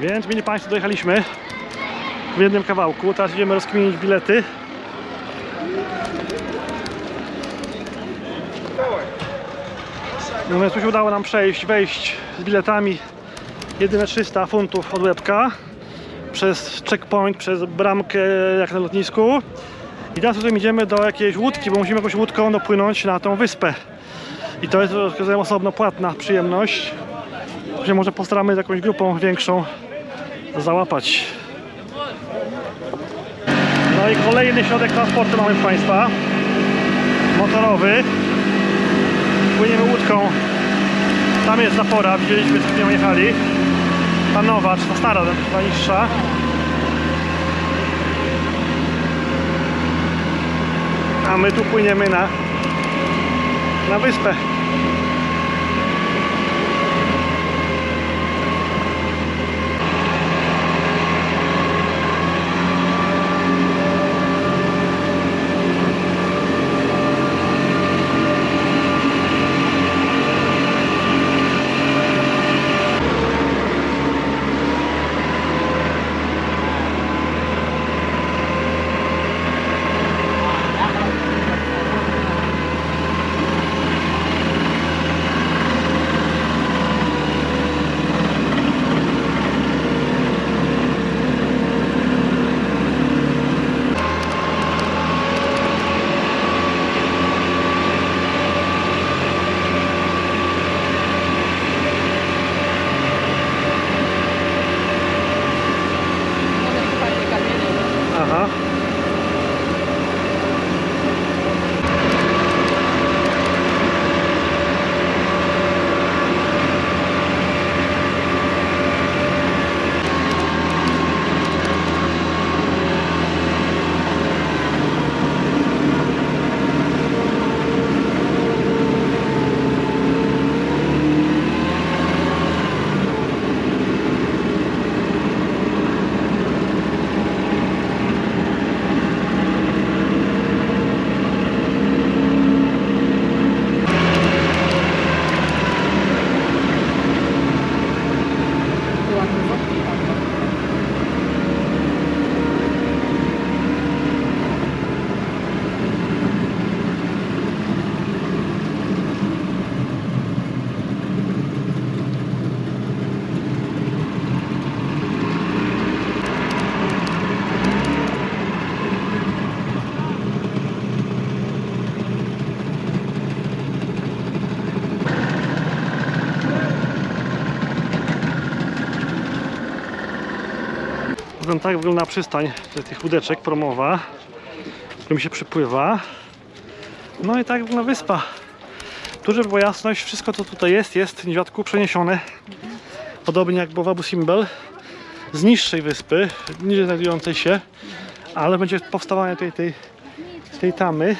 Więc, mili Państwo, dojechaliśmy w jednym kawałku. Teraz idziemy rozkminić bilety. No więc się udało nam przejść, wejść z biletami jedyne 300 funtów od łebka przez checkpoint, przez bramkę jak na lotnisku. I teraz tutaj idziemy do jakiejś łódki, bo musimy jakąś łódką dopłynąć na tą wyspę. I to jest rozumiem, osobno płatna przyjemność. Się może postaramy z jakąś grupą większą załapać. No i kolejny środek transportu mamy Państwa. Motorowy. Płyniemy łódką. Tam jest zapora, widzieliśmy z nią jechali. Ta nowa, czy ta stara, ta niższa. A my tu płyniemy na, na wyspę. Zatem tak wygląda przystań tych łódeczek promowa, którym się przypływa. No i tak wygląda wyspa. Tu, żeby była jasność, wszystko co tutaj jest, jest w niedźwiadku przeniesione. Podobnie jak było w Abu Simbel z niższej wyspy, niżej znajdującej się, ale będzie powstawanie tutaj tej, tej tamy.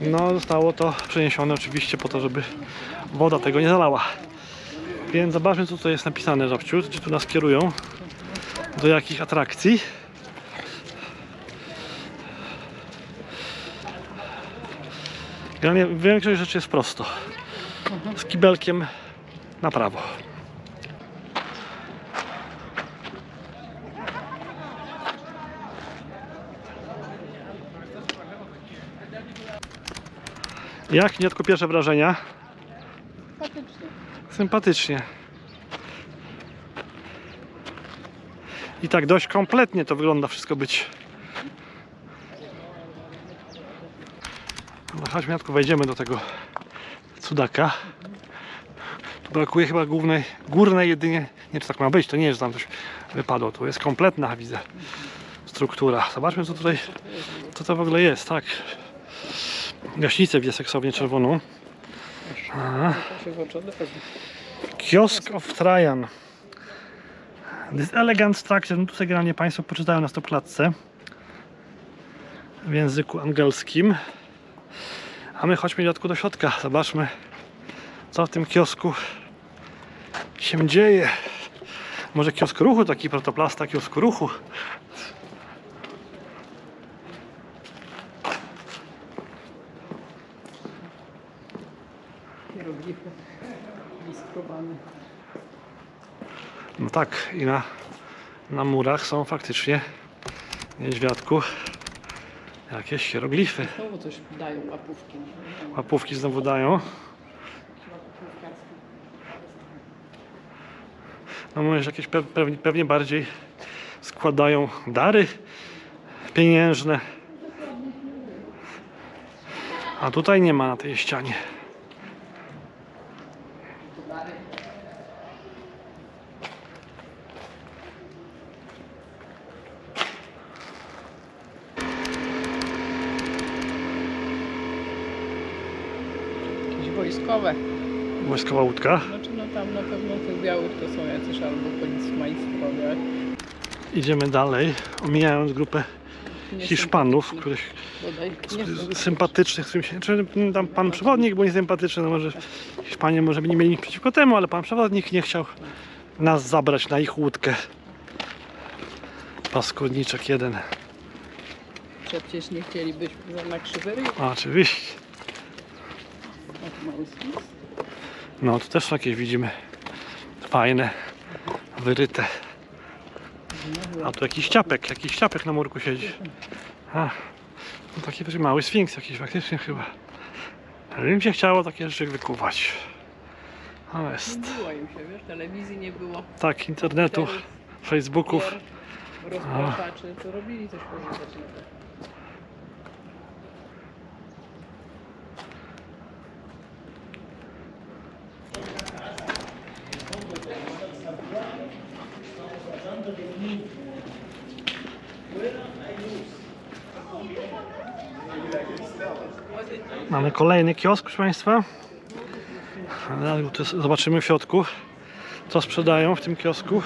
No, zostało to przeniesione oczywiście po to, żeby woda tego nie zalała. Więc zobaczmy, co tutaj jest napisane, Żabciu, gdzie tu nas kierują do jakich atrakcji. Generalnie większość rzeczy jest prosto. Z kibelkiem na prawo. Jak nie tylko pierwsze wrażenia? Sympatycznie. I tak dość kompletnie to wygląda wszystko być. No Jacku, wejdziemy do tego cudaka. Tu brakuje chyba głównej, górnej jedynie, nie czy tak ma być, to nie jest, że tam coś wypadło, tu jest kompletna, widzę, struktura. Zobaczmy, co tutaj, co to w ogóle jest, tak. Gaśnicę widzę seksownie czerwoną. Aha. Kiosk of Trajan. This elegant structure, no tutaj generalnie Państwo poczytają na stopklatce w języku angielskim. A my chodźmy dziadku do środka, zobaczmy co w tym kiosku się dzieje. Może kiosk ruchu, taki protoplasta kiosk ruchu. Hieroglify listrowane. No tak, i na, na murach są faktycznie niedźwiadku jakieś hieroglify. Znowu coś dają łapówki. Łapówki znowu dają. No może jakieś pe- pewnie, pewnie bardziej składają dary pieniężne. A tutaj nie ma na tej ścianie. Jakieś wojskowe. Wojskowa łódka. Znaczy no tam na pewno tych białych to są jacyś albo policjantkowie. Idziemy dalej, omijając grupę Hiszpanów, których sympatycznych, z którym się, czy tam pan przewodnik był niesympatyczny, no może Hiszpanie może by nie mieli nic przeciwko temu, ale pan przewodnik nie chciał nas zabrać na ich łódkę. Paskudniczek jeden. Przecież nie chcielibyśmy na krzywy ryj. Oczywiście. Tak mały. No, tu też są jakieś widzimy fajne, wyryte. A tu jakiś ciapek, jakiś ciapek na murku siedzi. A, no taki też mały sfinks jakiś faktycznie chyba. Ale im się chciało takie rzeczy wykuwać. No jest. Nie było im się, wiesz, telewizji nie było. Tak, internetu, Facebooków. Rozpraszaczy, to robili coś pożytecznego. Mamy kolejny kiosk, proszę Państwa. Zobaczymy w środku, co sprzedają w tym kiosku.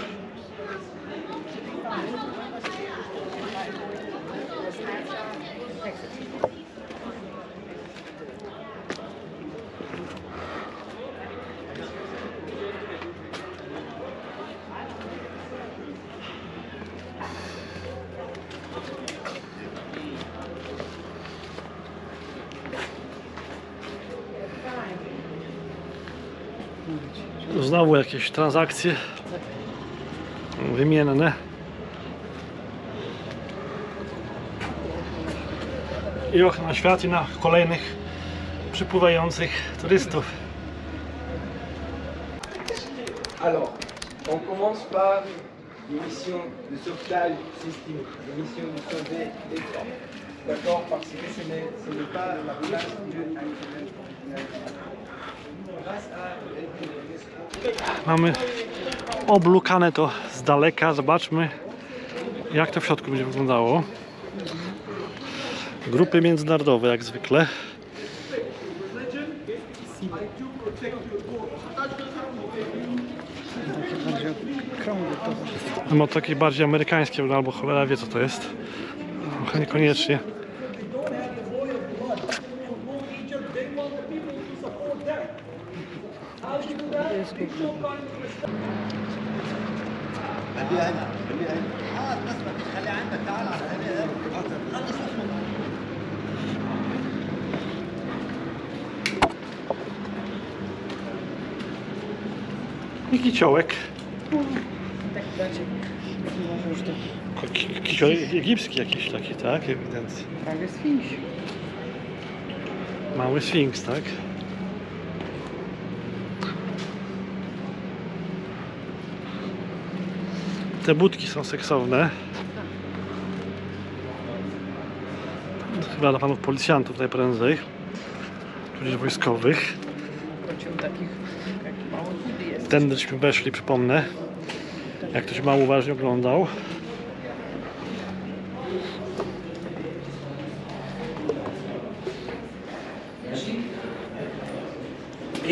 Znowu jakieś transakcje wymienne. I okno na świat i na kolejnych przypływających turystów. Alors, on commence par l'émission de sauvetage systémique, l'émission de sauver les gens. D'accord Parce que ce n'est pas la place Grâce à Mamy oblukane to z daleka. Zobaczmy, jak to w środku będzie wyglądało. Grupy międzynarodowe, jak zwykle. No takie bardziej amerykańskie, no albo cholera wie co to jest. Trochę niekoniecznie. I kiciołek. Tak już to Ki- Kiciołek egipski jakiś taki, tak? Ewidentnie. prawie sfinks. Mały sfinks, tak? Te budki są seksowne. Chyba dla panów policjantów najprędzej. Tudzież wojskowych. Tędyśmy weszli, przypomnę. Jak ktoś mało uważnie oglądał.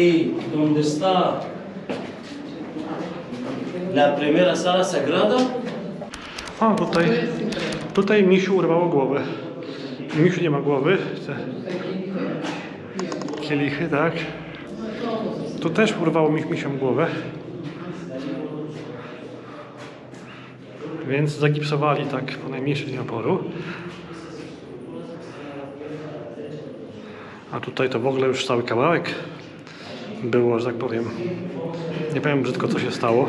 ¿Y dónde está la primera sala sagrada? O, tutaj, tutaj misiu urwało głowę. Misiu nie ma głowy. Te kielichy, tak. Tu też urwało mi misią głowę. Więc zagipsowali tak po najmniejszy dzień oporu. A tutaj to w ogóle już cały kawałek było, że tak powiem. Nie powiem brzydko co się stało.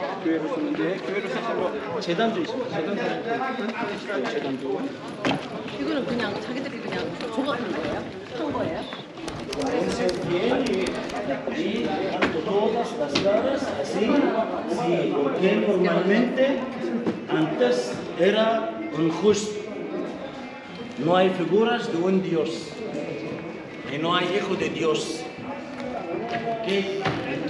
Tak, pomyślałam. Agora da hora, o ne piękna. A perception mi się wniesie na udale, dla Jan. 이거는 그냥 자기들이 그냥 조각한 거예요? 한 거예요? Y todas las caras así, sí, porque normalmente antes era un justo. No hay figuras de un Dios y no hay hijo de Dios. ¿Ok?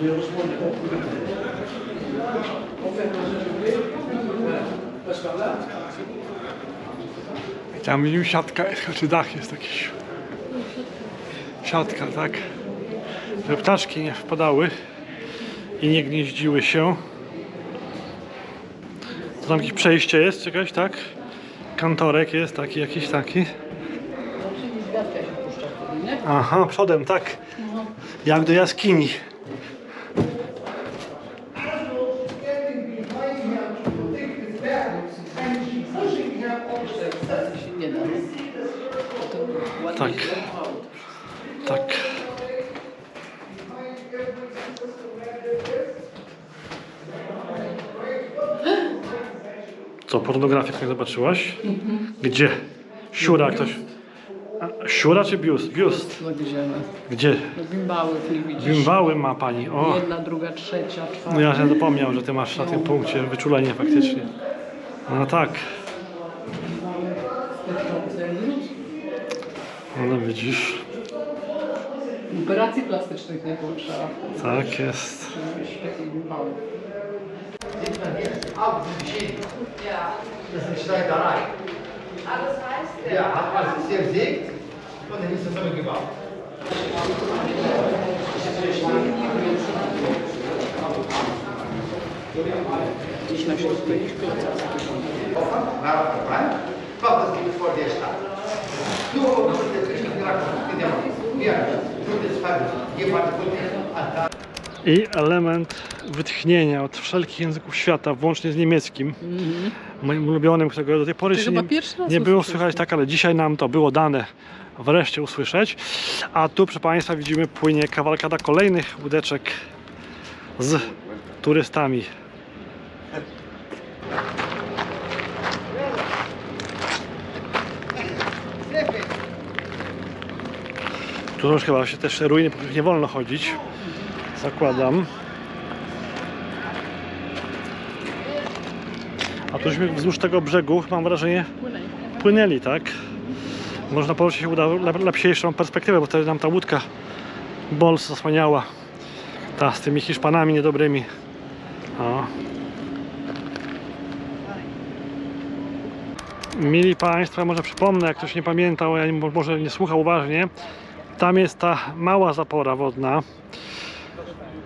I tam widzimy siatka, czy dach jest jakiś. Siatka, tak. Żeby ptaszki nie wpadały i nie gnieździły się. To tam jakieś przejście jest, czegoś, tak? Kantorek jest taki, jakiś taki. Aha, przodem, tak. Jak do jaskini. się nie da. To ładnie Tak. się zachowało. Tak. Co, pornografię nie zobaczyłaś? Gdzie? Siura ktoś. A, siura czy biust? Biust. No gdzie? no? Gdzie? No bimbały nie widzisz. Bimbały ma pani. O, Jedna, druga, trzecia, czwarta. no ja się zapomniał, że ty masz na tym punkcie wyczulenie faktycznie. No tak. No widzisz. Operacji plastycznych nie było trzeba. Tak jest. Bimbały. abwischen. Ja. Das ist eine Schneiderei. Ah, das heißt der? Ja, hat man es gesägt und dann ist es zusammengebaut. Ich möchte es nicht Offen, nach Verband, was liegt vor der Stadt. Nur um das Zwischen gerade zu Ja, tut es falsch. Jemand tut es an I element wytchnienia od wszelkich języków świata, włącznie z niemieckim. Moim ulubionym, którego do tej pory się nie, nie było słychać, tak, ale dzisiaj nam to było dane wreszcie usłyszeć. A tu, proszę Państwa, widzimy płynie kawalkada kolejnych łódeczek z turystami. Tu już chyba się też ruiny, po których nie wolno chodzić. Zakładam. A tuśmy wzdłuż tego brzegu, mam wrażenie, płynęli, tak? Można że się uda lep- lepsiejszą perspektywę, bo wtedy nam ta łódka Bols zasłaniała. Ta z tymi Hiszpanami niedobrymi. O. Mili Państwo, może przypomnę, jak ktoś nie pamiętał, ja może nie słuchał uważnie. Tam jest ta mała zapora wodna,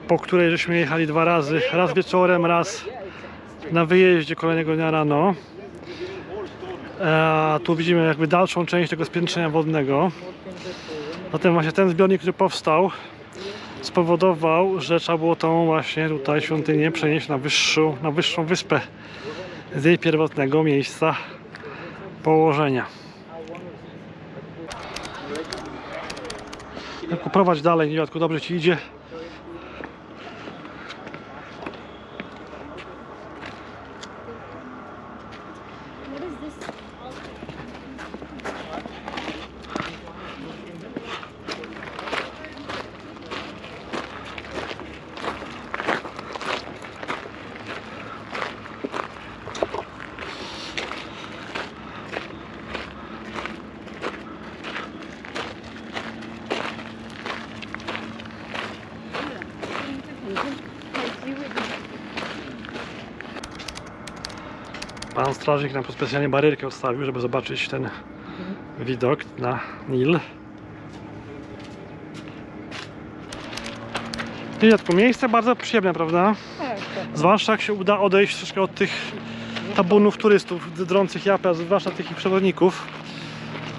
po której żeśmy jechali dwa razy. Raz wieczorem, raz na wyjeździe kolejnego dnia rano. E, A tu widzimy jakby dalszą część tego spiętrzenia wodnego. Zatem właśnie ten zbiornik, który powstał, spowodował, że trzeba było tą właśnie tutaj świątynię przenieść na wyższą, na wyższą wyspę z jej pierwotnego miejsca położenia. Prowadź dalej, niewiadku, dobrze ci idzie. Strażnik nam specjalnie barierkę odstawił, żeby zobaczyć ten widok na Nil. I Dziadku, miejsce bardzo przyjemne, prawda? Tak, tak. Zwłaszcza jak się uda odejść troszkę od tych tabunów turystów drących japę, zwłaszcza tych ich przewodników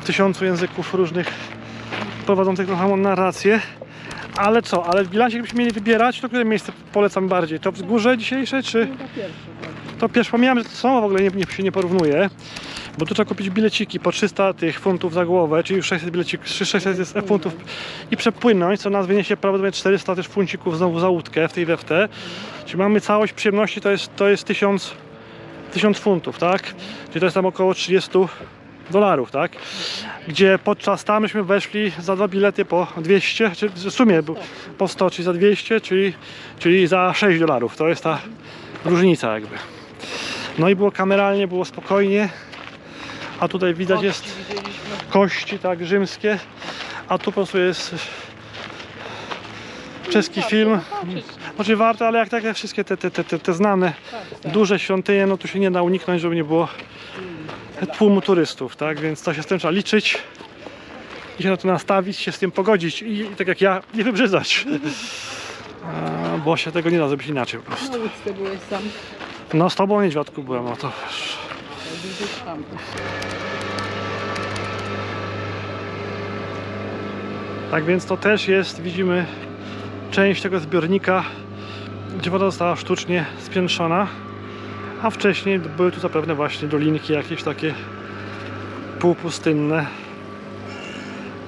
w tysiącu języków różnych prowadzących trochę narrację. Ale co, ale w bilansie gdybyśmy mieli wybierać, to które miejsce polecam bardziej? To wzgórze dzisiejsze, czy To to pierwsze? Pomijam, że to samo w ogóle nie, nie, się nie porównuje, bo tu trzeba kupić bileciki po 300 tych funtów za głowę, czyli już 600 bilecików, 600 jest funtów i przepłynąć, co nas wyniesie prawdopodobnie 400 też funcików znowu za łódkę w tej weftę. Czyli mamy całość przyjemności, to jest, to jest 1000, 1000 funtów, tak? Czyli to jest tam około 30 dolarów, tak? Gdzie podczas tam myśmy weszli za dwa bilety po 200, czy w sumie po 100, czyli za 200, czyli, czyli za 6 dolarów. To jest ta różnica jakby. No i było kameralnie, było spokojnie. A tutaj widać jest kości, tak, rzymskie. A tu po prostu jest czeski film. Znaczy warto, ale jak takie wszystkie te, te, te, te, znane duże świątynie, no tu się nie da uniknąć, żeby nie było tłumu turystów, tak? Więc to się z tym trzeba liczyć i się na to nastawić, się z tym pogodzić i, i tak jak ja, nie wybrzydzać. A, Bo się tego nie da zrobić inaczej po prostu. Łódce byłeś sam. No z tobą niedźwiadku byłem, no to wiesz. Tak więc to też jest, widzimy, część tego zbiornika, gdzie woda została sztucznie spiętrzona, a wcześniej były tu zapewne właśnie dolinki jakieś takie półpustynne.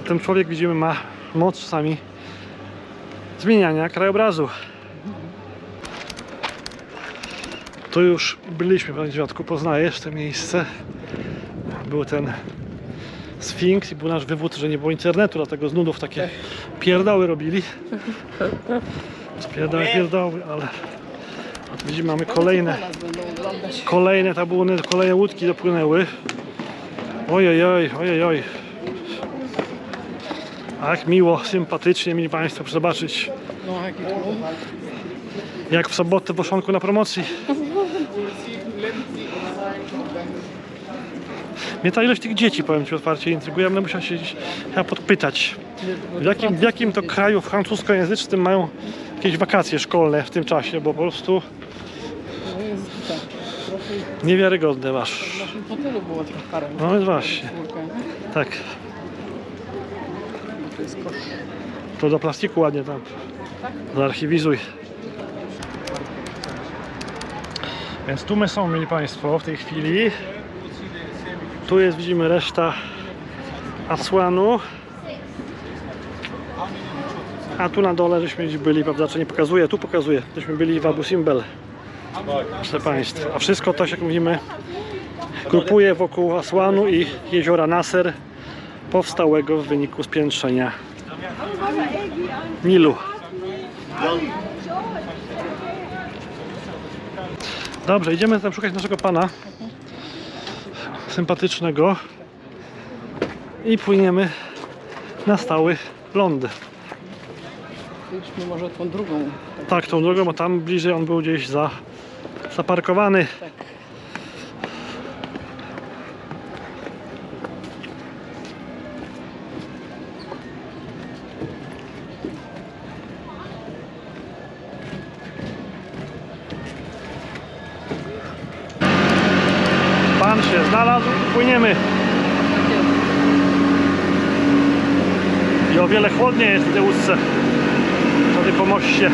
Ten człowiek, widzimy, ma moc czasami zmieniania krajobrazu. Tu już byliśmy, panie Dziadku, poznajesz to miejsce. Był ten Sfinks i był nasz wywód, że nie było internetu, dlatego z nudów takie pierdoły robili. Pierdoły, pierdoły, ale a tu widzimy, mamy kolejne, kolejne tabuny, kolejne łódki dopłynęły. Ojej, oj, ojej, oj. Tak miło, sympatycznie, mieli Państwo zobaczyć, No jak w sobotę w Oszonku na promocji. Mnie ta ilość tych dzieci, powiem Ci otwarcie, intryguje. Będę musiał się chyba podpytać. W jakim, w jakim to kraju francuskojęzycznym mają jakieś wakacje szkolne w tym czasie, bo po prostu niewiarygodne masz. w naszym hotelu było trochę parę. No jest właśnie. Tak, to jest kosz. to do plastiku ładnie tam zaarchiwizuj. Więc tu my są, mieli Państwo, w tej chwili. Tu jest, widzimy, reszta Asłanu. A tu na dole żeśmy byli, prawda, czy nie pokazuje, tu pokazuje, żeśmy byli w Abu Simbel. Proszę Państwa, a wszystko to, jak mówimy, grupuje wokół Asłanu i jeziora Nasser, powstałego w wyniku spiętrzenia Nilu. Dobrze, idziemy tam szukać naszego pana sympatycznego i płyniemy na stały ląd. Idźmy może tą drugą. Tak, tą drogą, bo tam bliżej on był gdzieś za, zaparkowany. Tak. O wiele chłodniej jest w tej łódce. Tutaj po moście.